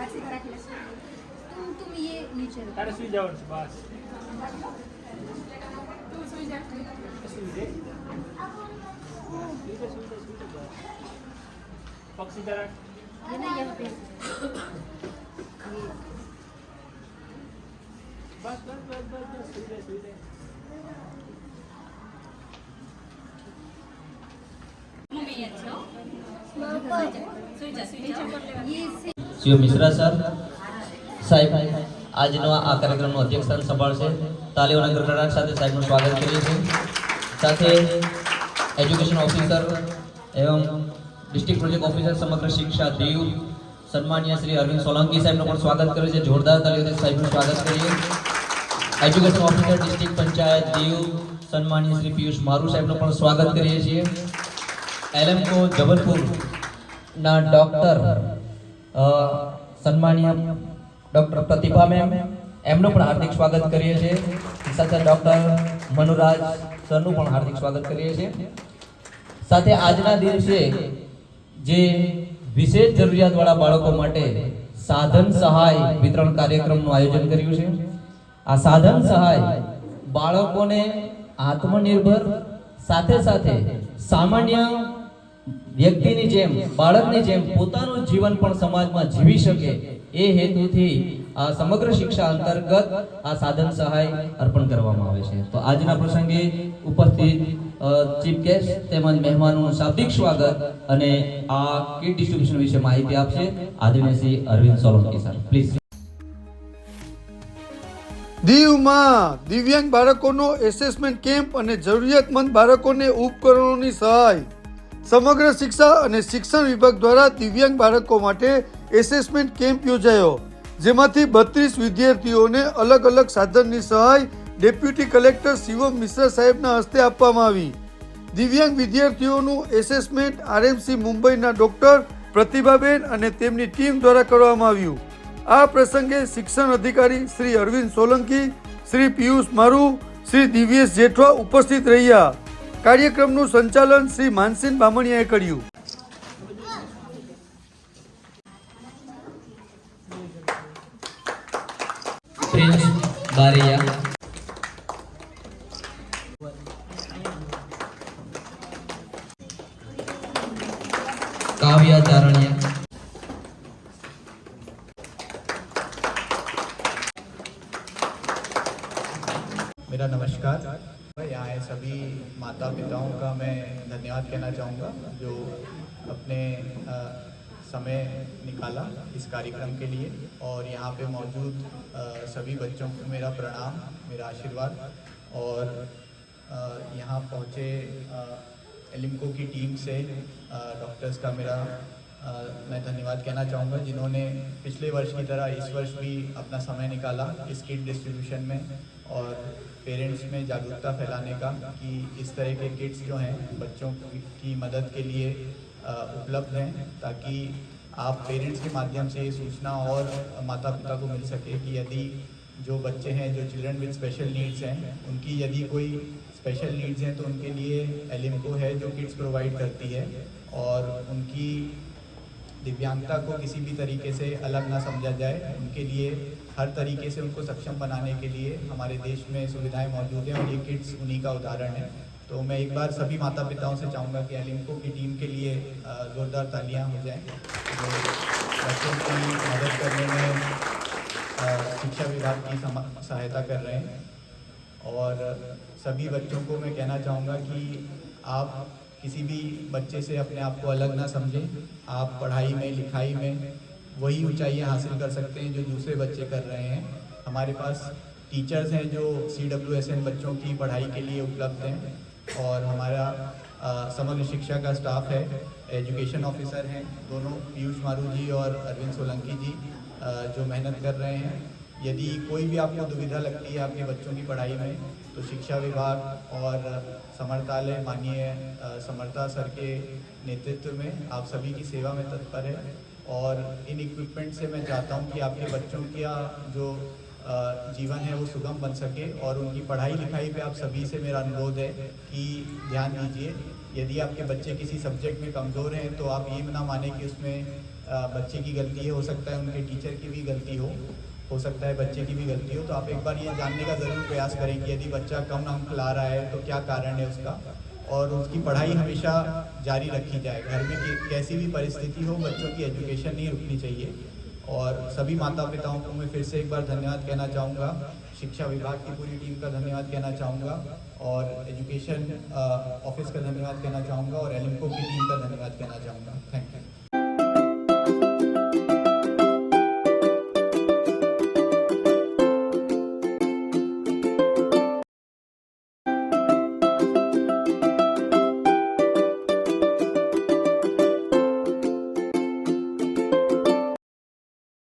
हाथ से धरा खिला तुम तुम ये नीचे अरे सुई जाओ बस। तुम सुई जा सुई दे। सुई जा सुई जा सुई जा पक्षी धरा ये ना यहाँ पे। बस बस बस बस बस सुई जा सुई जा मम्मी अच्छा सुई जा सुई जा ये સીઓ મિશ્રા સર, સાહેબ, આજનો આ કાર્યક્રમનું અધ્યક્ષસ્થાન સંભાળશે. તાલીઓના ગડગડાટ સાથે સાહેબનું સ્વાગત કરીએ છીએ. સાથે એજ્યુકેશન ઓફિસર એવમ ડિસ્ટ્રિક્ટ પ્રોજેક્ટ ઓફિસર સમગ્ર શિક્ષા દીવ સન્માનીય શ્રી અરવિંદ સોલંકી સાહેબનું પણ સ્વાગત કર્યું છે. જોરદાર તાલીઓથી સાહેબનું સ્વાગત કરીએ. Education officer district panchayat Diu સન્માનીય Shri Piyush Maru સાહેબનું પણ સ્વાગત કરીએ છીએ. એલએમકો જબલપુરના ડૉક્ટર સન્માનીય ડૉક્ટર પ્રતિભા મેમ, એમનું પણ હાર્દિક સ્વાગત કરીએ છીએ. સાથે ડૉક્ટર મનુરાજ સરનું પણ હાર્દિક સ્વાગત કરીએ છીએ. સાથે આજના દિવસે જે વિશેષ જરૂરિયાતવાળા બાળકો માટે સાધન સહાય વિતરણ કાર્યક્રમનું આયોજન કર્યું છે. આ સાધન સહાય બાળકોને આત્મનિર્ભર સાથે સાથે સામાન્ય વ્યક્તિની જેમ, બાળકની જેમ પોતાનું જીવન પણ સમાજમાં જીવી શકે એ હેતુથી આ સમગ્ર શિક્ષા અંતર્ગત આ સાધન સહાય અર્પણ કરવામાં આવે છે. તો આજના પ્રસંગે ઉપસ્થિત ચીફ ગેસ્ટ તેમજ મહેમાનોનું શાબ્દિક સ્વાગત અને આ કીટ ડિસ્ટ્રીબ્યુશન વિશે માહિતી આપશે આદરણીય શ્રી અરવિંદ સોલંકી સર. પ્લીઝ દીવમાં દિવ્યાંગ બાળકોનો એસેસમેન્ટ કેમ્પ અને જરૂરિયાતમંદ બાળકોને ઉપકરણોની સહાય. સમગ્ર શિક્ષા અને શિક્ષણ વિભાગ દ્વારા દિવ્યાંગ બાળકો માટે એસેસમેન્ટ કેમ્પ યોજાયો, જેમાંથી બત્રીસ વિદ્યાર્થીઓને અલગ અલગ સાધનની સહાય ડેપ્યુટી કલેક્ટર શિવમ મિશ્રા સાહેબના હસ્તે આપવામાં આવી. દિવ્યાંગ વિદ્યાર્થીઓનું એસેસમેન્ટ આરએમસી મુંબઈના ડોક્ટર પ્રતિભાબેન અને તેમની ટીમ દ્વારા કરવામાં આવ્યું. આ પ્રસંગે શિક્ષણ અધિકારી શ્રી અરવિંદ સોલંકી, શ્રી પિયુષ મારુ, શ્રી દિવ્યેશ જેઠવા ઉપસ્થિત રહ્યા. કાર્યક્રમનું સંચાલન શ્રી માનસીન બામણિયાએ કર્યું પ્રિન્સ બારિયા કાવ્યા ચારણિયા मेरा नमस्कार यहाँ आए सभी माता पिताओं का मैं धन्यवाद कहना चाहूँगा, जो अपने समय निकाला इस कार्यक्रम के लिए और यहाँ पे मौजूद सभी बच्चों को मेरा प्रणाम, मेरा आशीर्वाद और यहाँ पहुँचे एलिम्को की टीम से डॉक्टर्स का मेरा मैं धन्यवाद कहना चाहूँगा, जिन्होंने पिछले वर्ष की तरह इस वर्ष भी अपना समय निकाला इस किट डिस्ट्रीब्यूशन में। और पेरेंट्स में जागरूकता फैलाने का कि इस तरह के किट्स जो हैं, बच्चों की मदद के लिए उपलब्ध हैं ताकि आप पेरेंट्स के माध्यम से ये सूचना और माता पिता को मिल सके कि यदि जो बच्चे हैं, जो चिल्ड्रन विद स्पेशल नीड्स हैं, उनकी यदि कोई स्पेशल नीड्स हैं तो उनके लिए एलिम्को है जो किट्स प्रोवाइड करती है और उनकी दिव्यांगता को किसी भी तरीके से अलग ना समझा जाए। उनके लिए, हर तरीके से उनको सक्षम बनाने के लिए हमारे देश में सुविधाएँ मौजूद हैं और ये किट्स उन्हीं का उदाहरण है। तो मैं एक बार सभी माता पिताओं से चाहूँगा कि एलिम्को की टीम के लिए जोरदार तालियाँ हो जाएँ। जो बच्चों की मदद करने में शिक्षा विभाग की सहायता कर रहे हैं। और सभी बच्चों को मैं कहना चाहूँगा कि आप किसी भी बच्चे से अपने आप को अलग ना समझें। आप पढ़ाई में लिखाई में वही ऊंचाइयाँ हासिल कर सकते हैं जो दूसरे बच्चे कर रहे हैं। हमारे पास टीचर्स हैं जो सी डब्ल्यू एस एन बच्चों की पढ़ाई के लिए उपलब्ध हैं और हमारा समग्र शिक्षा का स्टाफ है एजुकेशन ऑफिसर हैं। दोनों पीयूष मारू जी और अरविंद सोलंकी जी अ, जो मेहनत कर रहे हैं। यदि कोई भी आपको दुविधा लगती है आपके बच्चों की पढ़ाई में तो शिक्षा विभाग और समर्थालय माननीय समर्था सर के नेतृत्व में आप सभी की सेवा में तत्पर है और इन इक्विपमेंट से मैं चाहता हूँ कि आपके बच्चों का जो जीवन है वो सुगम बन सके और उनकी पढ़ाई लिखाई पे आप सभी से मेरा अनुरोध है कि ध्यान दीजिए। यदि आपके बच्चे किसी सब्जेक्ट में कमज़ोर हैं तो आप ये ना माने कि उसमें बच्चे की गलती है, हो सकता है उनके टीचर की भी गलती हो। हो सकता है बच्चे की भी गलती हो तो आप एक बार ये जानने का ज़रूर प्रयास करें कि यदि बच्चा कम अंक खिला रहा है तो क्या कारण है उसका? और उसकी पढ़ाई हमेशा जारी रखी जाए। घर में कैसी भी परिस्थिति हो, बच्चों की एजुकेशन नहीं रुकनी चाहिए। और सभी माता पिताओं को मैं फिर से एक बार धन्यवाद कहना चाहूँगा। शिक्षा विभाग की पूरी टीम का धन्यवाद कहना चाहूँगा। और एजुकेशन ऑफ़िस का धन्यवाद कहना चाहूँगा और एलिम्को की टीम का धन्यवाद कहना चाहूँगा। Thank you.